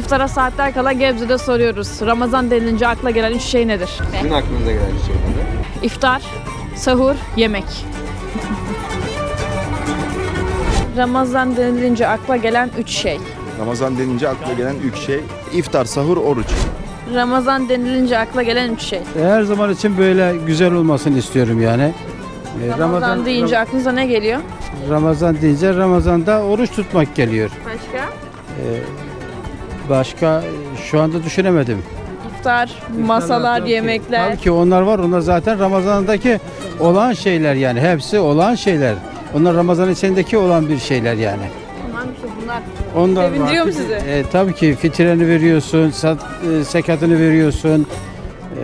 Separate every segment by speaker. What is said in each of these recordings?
Speaker 1: İftara saatler kala Gebze'de soruyoruz. Ramazan denilince akla gelen üç şey nedir?
Speaker 2: Sizin aklınıza gelen şey nedir?
Speaker 1: İftar, sahur, yemek. Ramazan denilince akla gelen üç şey.
Speaker 3: Ramazan denince akla gelen üç şey iftar, sahur, oruç.
Speaker 1: Ramazan denilince akla gelen üç şey.
Speaker 4: Her zaman için böyle güzel olmasını istiyorum yani. Ee,
Speaker 1: Ramazan, deyince aklınıza ne geliyor?
Speaker 4: Ramazan deyince Ramazan'da oruç tutmak geliyor.
Speaker 1: Başka?
Speaker 4: Başka şu anda düşünemedim.
Speaker 1: İftar, masalar, yemekler.
Speaker 4: Tabii ki onlar var. Onlar zaten Ramazan'daki olan şeyler yani. Hepsi olan şeyler. Onlar Ramazan içindeki olan bir şeyler yani.
Speaker 1: Bunlar.
Speaker 4: Onlar
Speaker 1: Sevindiriyor mu sizi?
Speaker 4: E, tabii ki fitreni veriyorsun, sat, e, sekatını veriyorsun.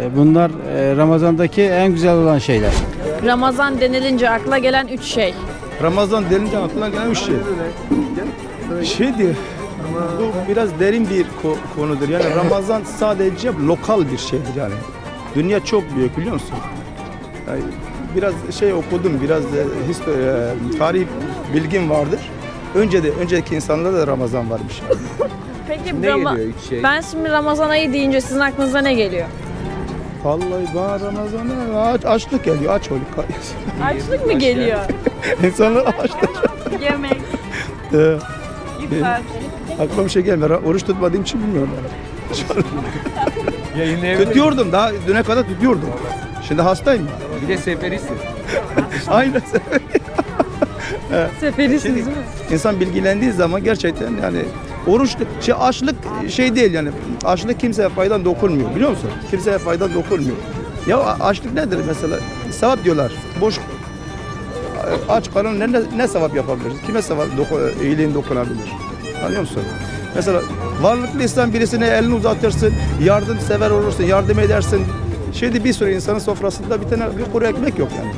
Speaker 4: E, bunlar e, Ramazan'daki en güzel olan şeyler.
Speaker 1: Ramazan denilince akla gelen üç şey.
Speaker 5: Ramazan denince aklına gelen bir şey. Şeydi, bu biraz derin bir ko- konudur. Yani Ramazan sadece lokal bir şeydir yani. Dünya çok büyük biliyor musun? Yani biraz şey okudum, biraz da histo- e, tarih bilgim vardır. Önce de önceki insanlarda da Ramazan varmış.
Speaker 1: Peki
Speaker 2: Ne
Speaker 1: Rama-
Speaker 2: geliyor şey?
Speaker 1: ben şimdi Ramazan ayı deyince sizin aklınıza ne geliyor?
Speaker 5: Vallahi bana Ramazan'a aç, açlık geliyor, aç oluyor.
Speaker 1: Açlık mı geliyor?
Speaker 5: İnsanlar açlık.
Speaker 1: Yemek,
Speaker 5: Ee,
Speaker 1: iftar.
Speaker 5: aklıma bir şey gelmiyor. Oruç tutmadığım için bilmiyorum.
Speaker 2: Yayınlayabilir
Speaker 5: Tutuyordum daha düne kadar tutuyordum. Şimdi hastayım.
Speaker 2: Bir de seferisin.
Speaker 5: Aynen.
Speaker 1: Seferisiniz değil mi?
Speaker 5: İnsan bilgilendiği zaman gerçekten yani oruç şey açlık şey değil yani açlık kimseye faydan dokunmuyor biliyor musun? Kimseye faydan dokunmuyor. Ya açlık nedir mesela? Sevap diyorlar. Boş aç karın ne, ne, sevap yapabiliriz? Kime sevap doku, iyiliğin dokunabilir? Anlıyor musun? Mesela varlıklı insan birisine elini uzatırsın, yardım sever olursun, yardım edersin. Şimdi bir sürü insanın sofrasında bir tane bir kuru ekmek yok yani.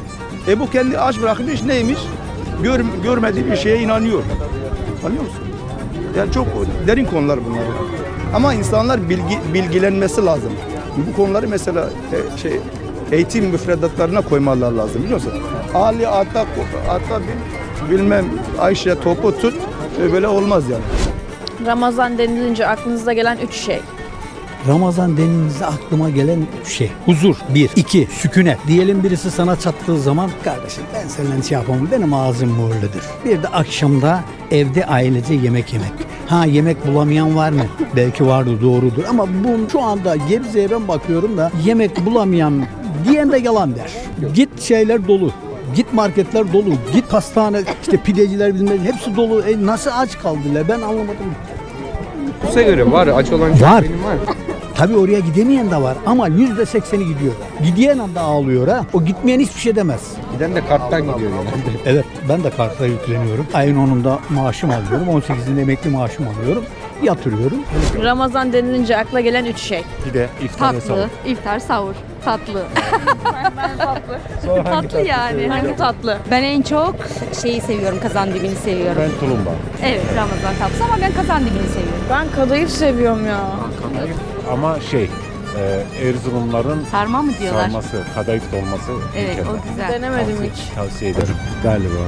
Speaker 5: E bu kendi aç bırakmış neymiş? Gör, görmediği bir şeye inanıyor. Anlıyor musun? Yani çok derin konular bunlar. Ama insanlar bilgi, bilgilenmesi lazım. Bu konuları mesela e, şey eğitim müfredatlarına koymalar lazım biliyor musun? Ali ata, ata bil- bilmem Ayşe topu tut e, böyle olmaz yani.
Speaker 1: Ramazan denilince aklınıza gelen üç şey.
Speaker 6: Ramazan denilince aklıma gelen üç şey. Huzur bir. iki sükunet. Diyelim birisi sana çattığı zaman kardeşim ben seninle şey yapamam benim ağzım muğurludur. Bir de akşamda evde ailece yemek yemek. Ha yemek bulamayan var mı? Belki vardır doğrudur ama bu şu anda Gebze'ye ben bakıyorum da yemek bulamayan diyen de yalan der. Git şeyler dolu. Git marketler dolu. Git pastane işte pideciler bilmem hepsi dolu. E nasıl aç kaldılar ben anlamadım.
Speaker 2: Size göre var aç olan çok
Speaker 6: Var.
Speaker 2: benim var.
Speaker 6: Tabii oraya gidemeyen de var ama yüzde sekseni gidiyor. Gideyen anda ağlıyor ha. O gitmeyen hiçbir şey demez.
Speaker 2: Giden de karttan gidiyor genelde.
Speaker 6: Evet ben de kartla yükleniyorum. Ayın 10'unda maaşım alıyorum. 18'inde emekli maaşım alıyorum. Yatırıyorum.
Speaker 1: Ramazan denilince akla gelen üç şey.
Speaker 3: Pide, iftar ve sahur.
Speaker 7: Tatlı, iftar, sahur. Tatlı. tatlı yani.
Speaker 1: Hangi tatlı?
Speaker 7: Ben en çok şeyi seviyorum, kazan dibini seviyorum.
Speaker 3: Ben tulumba.
Speaker 7: Evet, Ramazan tatlısı ama ben kazan dibini seviyorum.
Speaker 1: Ben kadayıf seviyorum ya.
Speaker 8: Ama şey, e, Erzurumların
Speaker 7: Sarma mı diyorlar?
Speaker 8: sarması, kadayıf dolması
Speaker 7: Evet,
Speaker 8: mükemmel.
Speaker 7: o güzel.
Speaker 1: Denemedim
Speaker 8: Tavsiye-
Speaker 1: hiç.
Speaker 8: Tavsiye ederim.
Speaker 3: Galiba.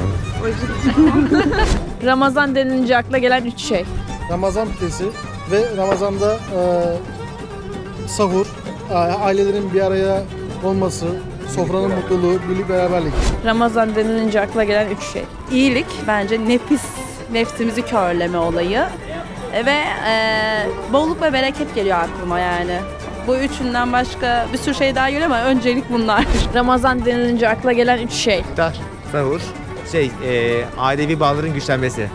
Speaker 1: Ramazan denilince akla gelen üç şey.
Speaker 9: Ramazan pidesi ve Ramazan'da e, sahur, ailelerin bir araya olması, sofranın mutluluğu, birlik beraberlik.
Speaker 1: Ramazan denilince akla gelen üç şey.
Speaker 10: iyilik bence nefis nefsimizi körleme olayı E, ve e, bolluk ve bereket geliyor aklıma yani. Bu üçünden başka bir sürü şey daha geliyor ama öncelik bunlar.
Speaker 1: Ramazan denilince akla gelen üç şey.
Speaker 11: İftar, sahur, şey, e, ailevi bağların güçlenmesi.